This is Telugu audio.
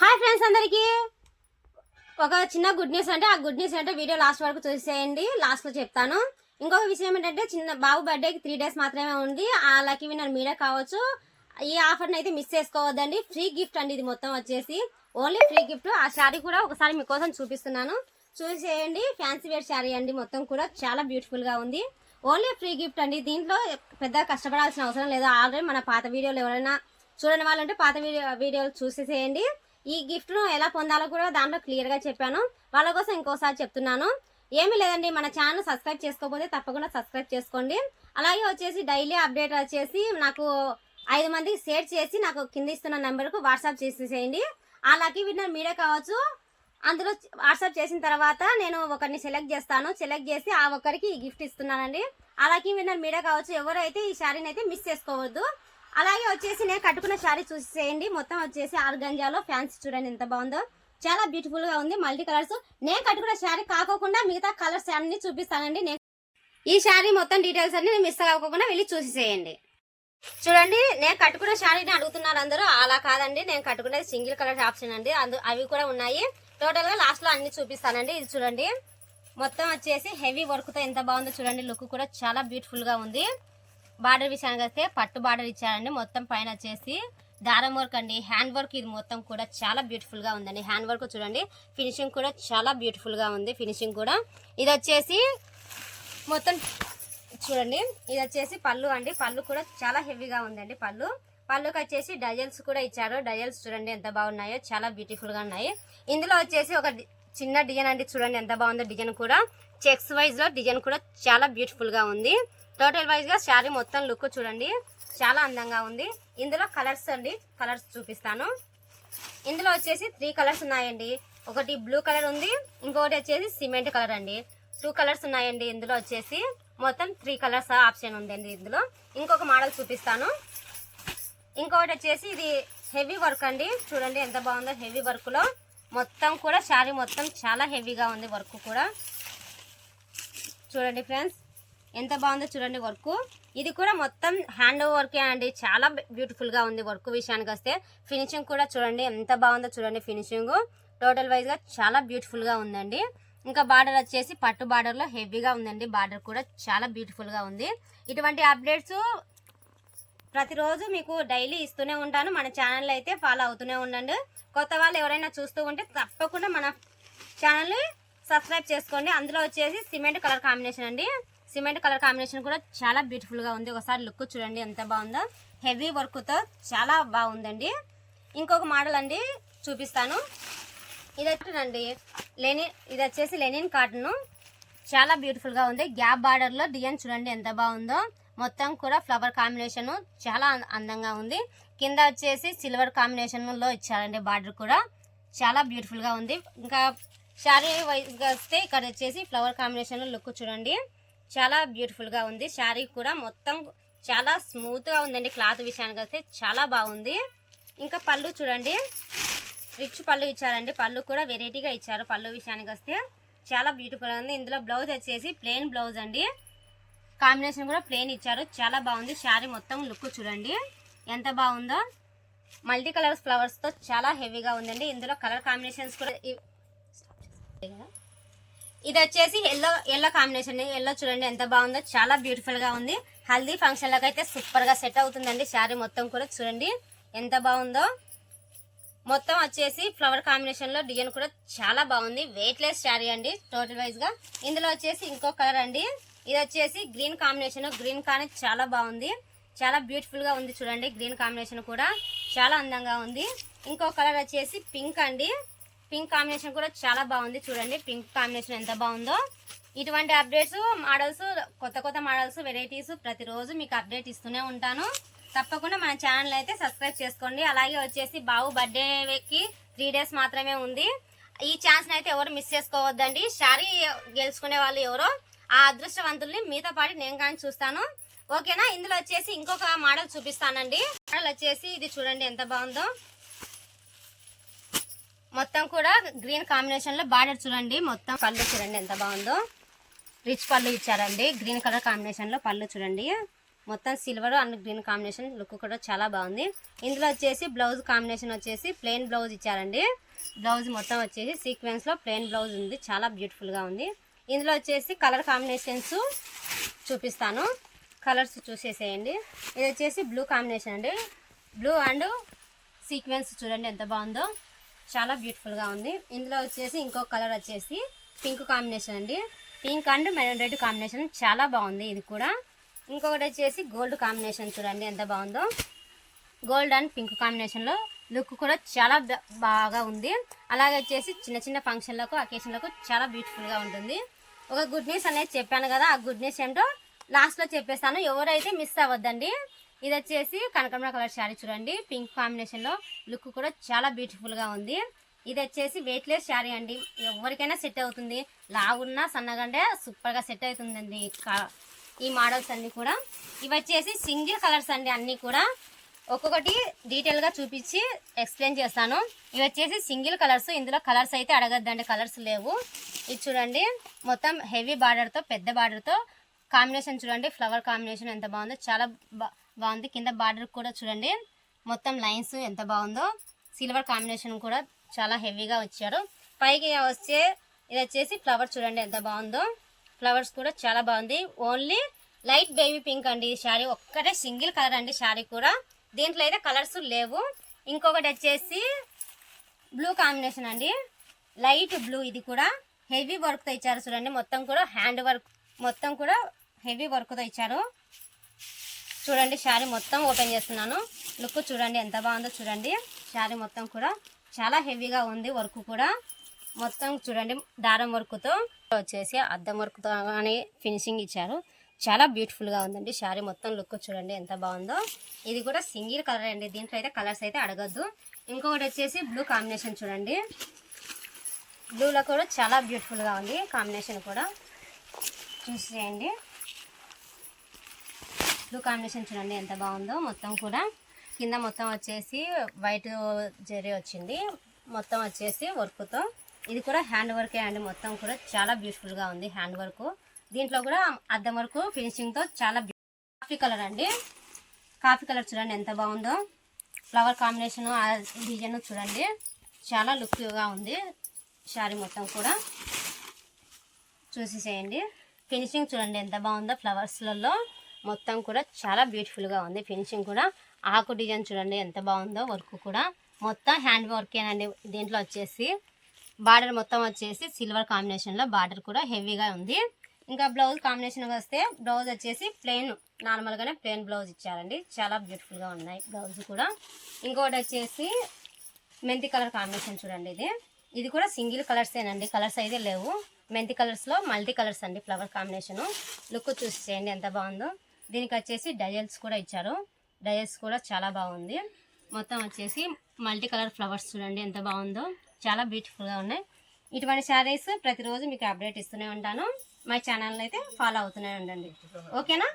హాయ్ ఫ్రెండ్స్ అందరికీ. ఒక చిన్న గుడ్ న్యూస్ అంటే ఆ గుడ్ న్యూస్ అంటే వీడియో లాస్ట్ వరకు చూసేయండి. లాస్ట్లో చెప్తాను. ఇంకొక విషయం ఏంటంటే చిన్న బాబు బర్త్డేకి త్రీ డేస్ మాత్రమే ఉంది. ఆ లక్కీ విన్నర్ మీరే కావచ్చు. ఈ ఆఫర్ని అయితే మిస్ చేసుకోవద్దండి. ఫ్రీ గిఫ్ట్ అండి ఇది మొత్తం వచ్చేసి. ఓన్లీ ఫ్రీ గిఫ్ట్ ఆ శారీ కూడా ఒకసారి మీకోసం చూపిస్తున్నాను. చూసేయండి. ఫ్యాన్సీ వేర్ శారీ అండి మొత్తం కూడా. చాలా బ్యూటిఫుల్గా ఉంది. ఓన్లీ ఫ్రీ గిఫ్ట్ అండి. దీంట్లో పెద్ద కష్టపడాల్సిన అవసరం లేదు. ఆల్రెడీ మన పాత వీడియోలు ఎవరైనా చూడని వాళ్ళంటే పాత వీడియో వీడియోలు చూసేసేయండి. ఈ గిఫ్ట్ను ఎలా పొందాలో కూడా దాంట్లో క్లియర్గా చెప్పాను. వాళ్ళ కోసం ఇంకోసారి చెప్తున్నాను. ఏమీ లేదండి మన ఛానల్ సబ్స్క్రైబ్ చేసుకోకపోతే తప్పకుండా సబ్స్క్రైబ్ చేసుకోండి. అలాగే వచ్చేసి డైలీ అప్డేట్ వచ్చేసి నాకు ఐదు మందికి షేర్ చేసి నాకు కింద ఇస్తున్న నెంబర్కు వాట్సాప్ చేసేసేయండి. ఆ లక్కీ విన్నర్ మీరే కావచ్చు. అందులో వాట్సాప్ చేసిన తర్వాత నేను ఒకరిని సెలెక్ట్ చేస్తాను. సెలెక్ట్ చేసి ఆ ఒక్కరికి ఈ గిఫ్ట్ ఇస్తున్నానండి. ఆ లక్కీ విన్నర్ మీరే కావచ్చు. ఎవరైతే ఈ శారీని అయితే మిస్ చేసుకోవద్దు. అలాగే వచ్చేసి నేను కట్టుకున్న శారీ చూసేయండి. మొత్తం వచ్చేసి ఆర్గంజాలో ఫ్యాన్సీ చూడండి ఎంత బాగుందో. చాలా బ్యూటిఫుల్గా ఉంది మల్టీ కలర్స్ నేను కట్టుకున్న శారీ కాకోకుండా మిగతా కలర్స్ అన్ని చూపిస్తానండి. నేను ఈ శారీ మొత్తం డీటెయిల్స్ అన్ని మిస్ అవ్వకుండా వెళ్ళి చూసేసేయండి. చూడండి నేను కట్టుకున్న శారీని అడుగుతున్నారు అందరూ. అలా కాదండి నేను కట్టుకునేది సింగిల్ కలర్ ఆప్షన్ అండి. అందు అవి కూడా ఉన్నాయి. టోటల్గా లాస్ట్లో అన్ని చూపిస్తానండి. ఇది చూడండి. మొత్తం వచ్చేసి హెవీ వర్క్తో ఎంత బాగుందో చూడండి. లుక్ కూడా చాలా బ్యూటిఫుల్గా ఉంది. బార్డర్ విషయానికి వస్తే పట్టు బార్డర్ ఇచ్చారండి. మొత్తం పైన వచ్చేసి దారం వర్క్ అండి. హ్యాండ్ వర్క్ ఇది మొత్తం కూడా చాలా బ్యూటిఫుల్గా ఉందండి. హ్యాండ్ వర్క్ చూడండి. ఫినిషింగ్ కూడా చాలా బ్యూటిఫుల్గా ఉంది. ఫినిషింగ్ కూడా. ఇది వచ్చేసి మొత్తం చూడండి. ఇది వచ్చేసి పళ్ళు అండి. పళ్ళు కూడా చాలా హెవీగా ఉందండి పళ్ళు. పళ్ళుకి వచ్చేసి డజల్స్ కూడా ఇచ్చారు. డజల్స్ చూడండి ఎంత బాగున్నాయో. చాలా బ్యూటిఫుల్గా ఉన్నాయి. ఇందులో వచ్చేసి ఒక చిన్న డిజైన్ అండి. చూడండి ఎంత బాగుందో డిజైన్ కూడా. చెక్స్ వైజ్లో డిజైన్ కూడా చాలా బ్యూటిఫుల్గా ఉంది. టోటల్ వైజ్గా శారీ మొత్తం లుక్ చూడండి. చాలా అందంగా ఉంది. ఇందులో కలర్స్ అండి. కలర్స్ చూపిస్తాను. ఇందులో వచ్చేసి త్రీ కలర్స్ ఉన్నాయండి. ఒకటి బ్లూ కలర్ ఉంది. ఇంకొకటి వచ్చేసి సిమెంట్ కలర్ అండి. టూ కలర్స్ ఉన్నాయండి ఇందులో వచ్చేసి. మొత్తం త్రీ కలర్స్ ఆప్షన్ ఉందండి ఇందులో. ఇంకొక మోడల్ చూపిస్తాను. ఇంకొకటి వచ్చేసి ఇది హెవీ వర్క్ అండి. చూడండి ఎంత బాగుందో హెవీ వర్క్లో మొత్తం కూడా శారీ మొత్తం చాలా హెవీగా ఉంది వర్క్ కూడా. చూడండి ఫ్రెండ్స్. ఎంత బాగుందో చూడండి వర్క్. ఇది కూడా మొత్తం హ్యాండ్ వర్కే అండి. చాలా బ్యూటిఫుల్గా ఉంది వర్క్ విషయానికి వస్తే. ఫినిషింగ్ కూడా చూడండి ఎంత బాగుందో చూడండి ఫినిషింగ్. టోటల్ వైజ్గా చాలా బ్యూటిఫుల్గా ఉందండి. ఇంకా బార్డర్ వచ్చేసి పట్టు బార్డర్లో హెవీగా ఉందండి. బార్డర్ కూడా చాలా బ్యూటిఫుల్గా ఉంది. ఇటువంటి అప్డేట్స్ ప్రతిరోజు మీకు డైలీ ఇస్తూనే ఉంటాను. మన ఛానల్ అయితే ఫాలో అవుతూనే ఉండండి. కొత్త వాళ్ళు ఎవరైనా చూస్తూ ఉంటే తప్పకుండా మన ఛానల్ని సబ్స్క్రైబ్ చేసుకోండి. అందులో వచ్చేసి సిమెంట్ కలర్ కాంబినేషన్ అండి. సిమెంట్ కలర్ కాంబినేషన్ కూడా చాలా బ్యూటిఫుల్గా ఉంది. ఒకసారి లుక్ చూడండి ఎంత బాగుందో. హెవీ వర్క్తో చాలా బాగుందండి. ఇంకొక మోడల్ అండి చూపిస్తాను. ఇది వచ్చేనండి లెనిన్ ఇది వచ్చేసి లెనిన్ కాటన్ చాలా బ్యూటిఫుల్గా ఉంది. గ్యాప్ బార్డర్లో డిజైన్ చూడండి ఎంత బాగుందో. మొత్తం కూడా ఫ్లవర్ కాంబినేషన్ చాలా అందంగా ఉంది. కింద వచ్చేసి సిల్వర్ కాంబినేషన్లో ఇచ్చారండి బార్డర్ కూడా. చాలా బ్యూటిఫుల్గా ఉంది. ఇంకా శారీ వైజ్గా వస్తే ఇక్కడ వచ్చేసి ఫ్లవర్ కాంబినేషన్ లుక్ చూడండి. చాలా బ్యూటిఫుల్గా ఉంది. శారీ కూడా మొత్తం చాలా స్మూత్గా ఉందండి. క్లాత్ విషయానికి వస్తే చాలా బాగుంది. ఇంకా పళ్ళు చూడండి. రిచ్ పళ్ళు ఇచ్చారండి. పళ్ళు కూడా వెరైటీగా ఇచ్చారు పళ్ళు విషయానికి వస్తే. చాలా బ్యూటిఫుల్గా ఉంది. ఇందులో బ్లౌజ్ వచ్చేసి ప్లెయిన్ బ్లౌజ్ అండి. కాంబినేషన్ కూడా ప్లెయిన్ ఇచ్చారు. చాలా బాగుంది. శారీ మొత్తం లుక్ చూడండి. ఎంత బాగుందో. మల్టీ కలర్స్ ఫ్లవర్స్తో చాలా హెవీగా ఉందండి. ఇందులో కలర్ కాంబినేషన్స్ కూడా ఇది వచ్చేసి ఎల్లో ఎల్లో కాంబినేషన్ ఎల్లో చూడండి ఎంత బాగుందో. చాలా బ్యూటిఫుల్గా ఉంది. హల్దీ ఫంక్షన్లకు అయితే సూపర్గా సెట్ అవుతుందండి. శారీ మొత్తం కూడా చూడండి ఎంత బాగుందో. మొత్తం వచ్చేసి ఫ్లవర్ కాంబినేషన్లో డిజైన్ కూడా చాలా బాగుంది. వెయిట్ లెస్ శారీ అండి టోటల్ వైజ్గా. ఇందులో వచ్చేసి ఇంకో కలర్ అండి. ఇది వచ్చేసి గ్రీన్ కాంబినేషన్ గ్రీన్ కానీ చాలా బాగుంది. చాలా బ్యూటిఫుల్గా ఉంది చూడండి గ్రీన్ కాంబినేషన్ కూడా. చాలా అందంగా ఉంది. ఇంకో కలర్ వచ్చేసి పింక్ అండి. పింక్ కాంబినేషన్ కూడా చాలా బాగుంది. చూడండి పింక్ కాంబినేషన్ ఎంత బాగుందో. ఇటువంటి అప్డేట్స్ మోడల్స్ కొత్త కొత్త మోడల్స్ వెరైటీస్ ప్రతిరోజు మీకు అప్డేట్ ఇస్తూనే ఉంటాను. తప్పకుండా మన ఛానల్ అయితే సబ్స్క్రైబ్ చేసుకోండి. అలాగే వచ్చేసి బాబు బర్త్డేకి త్రీ డేస్ మాత్రమే ఉంది. ఈ ఛాన్స్ని అయితే ఎవరు మిస్ చేసుకోవద్దండి. శారీ గెలుచుకునే వాళ్ళు ఎవరో ఆ అదృష్టవంతుల్ని మీతో పాటు నేను కానీ చూస్తాను. ఓకేనా? ఇందులో వచ్చేసి ఇంకొక మోడల్ చూపిస్తానండి. మోడల్ వచ్చేసి ఇది చూడండి ఎంత బాగుందో. మొత్తం కూడా గ్రీన్ కాంబినేషన్లో బార్డర్ చూడండి. మొత్తం పళ్ళు చూడండి ఎంత బాగుందో. రిచ్ పళ్ళు ఇచ్చారండి. గ్రీన్ కలర్ కాంబినేషన్లో పళ్ళు చూడండి. మొత్తం silver and green combination look కూడా చాలా బాగుంది. ఇందులో వచ్చేసి బ్లౌజ్ కాంబినేషన్ వచ్చేసి ప్లెయిన్ బ్లౌజ్ ఇచ్చారండి. బ్లౌజ్ మొత్తం వచ్చేసి సీక్వెన్స్లో ప్లెయిన్ బ్లౌజ్ ఉంది. చాలా బ్యూటిఫుల్గా ఉంది. ఇందులో వచ్చేసి కలర్ కాంబినేషన్స్ చూపిస్తాను. కలర్స్ చూసేసేయండి. ఇది వచ్చేసి బ్లూ కాంబినేషన్ అండి. బ్లూ అండ్ సీక్వెన్స్ చూడండి ఎంత బాగుందో. చాలా బ్యూటిఫుల్గా ఉంది. ఇందులో వచ్చేసి ఇంకో కలర్ వచ్చేసి పింక్ కాంబినేషన్ అండి. Pink and maroon red combination చాలా బాగుంది ఇది కూడా. ఇంకొకటి వచ్చేసి గోల్డ్ కాంబినేషన్ చూడండి ఎంత బాగుందో. గోల్డ్ అండ్ పింక్ కాంబినేషన్లో లుక్ కూడా చాలా బాగా ఉంది. అలాగే వచ్చేసి చిన్న చిన్న ఫంక్షన్లకు అకేషన్లకు చాలా బ్యూటిఫుల్గా ఉంటుంది. ఒక గుడ్ న్యూస్ అనేది చెప్పాను కదా ఆ గుడ్ న్యూస్ ఏంటో లాస్ట్లో చెప్పేస్తాను. ఎవరైతే మిస్ అవ్వద్దండి ఇది వచ్చేసి కనకమర కలర్ శారీ చూడండి. పింక్ కాంబినేషన్లో లుక్ కూడా చాలా బ్యూటిఫుల్గా ఉంది. ఇది వచ్చేసి వెయిట్లెస్ శారీ అండి. ఎవరికైనా సెట్ అవుతుంది. లావున్నా సన్నగంటే సూపర్గా సెట్ అవుతుందండి ఈ ఈ మోడల్స్ అన్నీ కూడా. ఇవి వచ్చేసి సింగిల్ కలర్స్ అండి అన్నీ కూడా. ఒక్కొక్కటి డీటెయిల్గా చూపించి ఎక్స్ప్లెయిన్ చేస్తాను. ఇవి వచ్చేసి సింగిల్ కలర్స్ ఇందులో కలర్స్ అయితే అడగద్దండి. కలర్స్ లేవు. ఇది చూడండి. మొత్తం హెవీ బార్డర్తో పెద్ద బార్డర్తో కాంబినేషన్ చూడండి. ఫ్లవర్ కాంబినేషన్ ఎంత బాగుందో. చాలా బా- బాగుంది. కింద బార్డర్ కూడా చూడండి. మొత్తం లైన్స్ ఎంత బాగుందో. సిల్వర్ కాంబినేషన్ కూడా చాలా హెవీగా వచ్చారు. పైకి వచ్చే ఇది వచ్చేసి ఫ్లవర్ చూడండి ఎంత బాగుందో. ఫ్లవర్స్ కూడా చాలా బాగుంది. ఓన్లీ లైట్ బేబీ పింక్ అండి ఈ శారీ. ఒక్కటే సింగిల్ కలర్ అండి శారీ కూడా. దీంట్లో అయితే కలర్స్ లేవు. ఇంకొకటి వచ్చేసి బ్లూ కాంబినేషన్ అండి. లైట్ బ్లూ ఇది కూడా. హెవీ వర్క్తో ఇచ్చారు చూడండి. మొత్తం కూడా హ్యాండ్ వర్క్. మొత్తం కూడా హెవీ వర్క్తో ఇచ్చారు. చూడండి శారీ మొత్తం ఓపెన్ చేస్తున్నాను. లుక్ చూడండి ఎంత బాగుందో చూడండి. శారీ మొత్తం కూడా చాలా హెవీగా ఉంది వర్క్ కూడా. మొత్తం చూడండి దారం వర్క్తో వచ్చేసి అద్దం వర్క్తో కానీ ఫినిషింగ్ ఇచ్చారు. చాలా బ్యూటిఫుల్గా ఉందండి శారీ మొత్తం. లుక్ చూడండి ఎంత బాగుందో. ఇది కూడా సింగిల్ కలర్ అండి. దీంట్లో అయితే కలర్స్ అయితే అడగద్దు. ఇంకొకటి వచ్చేసి బ్లూ కాంబినేషన్ చూడండి. బ్లూలో కూడా చాలా బ్యూటిఫుల్గా ఉంది కాంబినేషన్ కూడా. చూసి చేయండి బ్లూ కాంబినేషన్ చూడండి ఎంత బాగుందో. మొత్తం కూడా కింద మొత్తం వచ్చేసి వైట్ జరీ వచ్చింది. మొత్తం వచ్చేసి వర్క్తో. ఇది కూడా హ్యాండ్ వర్కే అండి. మొత్తం కూడా చాలా బ్యూటిఫుల్గా ఉంది హ్యాండ్ వర్క్ దీంట్లో కూడా అద్దం వరకు ఫినిషింగ్తో చాలా కాఫీ కలర్ అండి. కాఫీ కలర్ చూడండి ఎంత బాగుందో. ఫ్లవర్ కాంబినేషన్ ఆ డిజైన్ చూడండి. చాలా లుక్గా ఉంది. శారీ మొత్తం కూడా. చూసి చేయండి ఫినిషింగ్ చూడండి ఎంత బాగుందో ఫ్లవర్స్లలో మొత్తం కూడా చాలా బ్యూటిఫుల్గా ఉంది. ఫినిషింగ్ కూడా. ఆకు డిజైన్ చూడండి ఎంత బాగుందో వర్క్ కూడా. మొత్తం హ్యాండ్ వర్కేనండి దీంట్లో వచ్చేసి బార్డర్ మొత్తం వచ్చేసి సిల్వర్ కాంబినేషన్లో బార్డర్ కూడా హెవీగా ఉంది. ఇంకా బ్లౌజ్ కాంబినేషన్ వస్తే బ్లౌజ్ వచ్చేసి ప్లెయిన్ నార్మల్గానే ప్లెయిన్ బ్లౌజ్ ఇచ్చారండి. చాలా బ్యూటిఫుల్గా ఉన్నాయి బ్లౌజ్ కూడా. ఇంకొకటి వచ్చేసి మెంతి కలర్ కాంబినేషన్ చూడండి ఇది. ఇది కూడా సింగిల్ కలర్సేనండి కలర్స్ అయితే లేవు. మెంతి కలర్స్లో మల్టీ కలర్స్ అండి ఫ్లవర్ కాంబినేషను లుక్ చూసి చేయండి ఎంత బాగుందో. దీనికి వచ్చేసి డజల్స్ కూడా ఇచ్చారు. డజల్స్ కూడా చాలా బాగుంది. మొత్తం వచ్చేసి మల్టీ కలర్ ఫ్లవర్స్ చూడండి ఎంత బాగుందో. చాలా బ్యూటిఫుల్గా ఉన్నాయి. ఇటువంటి శారీస్ ప్రతిరోజు మీకు అప్డేట్ ఇస్తూనే ఉంటాను. మా ఛానల్ అయితే ఫాలో అవుతూనే ఉండండి. ఓకేనా?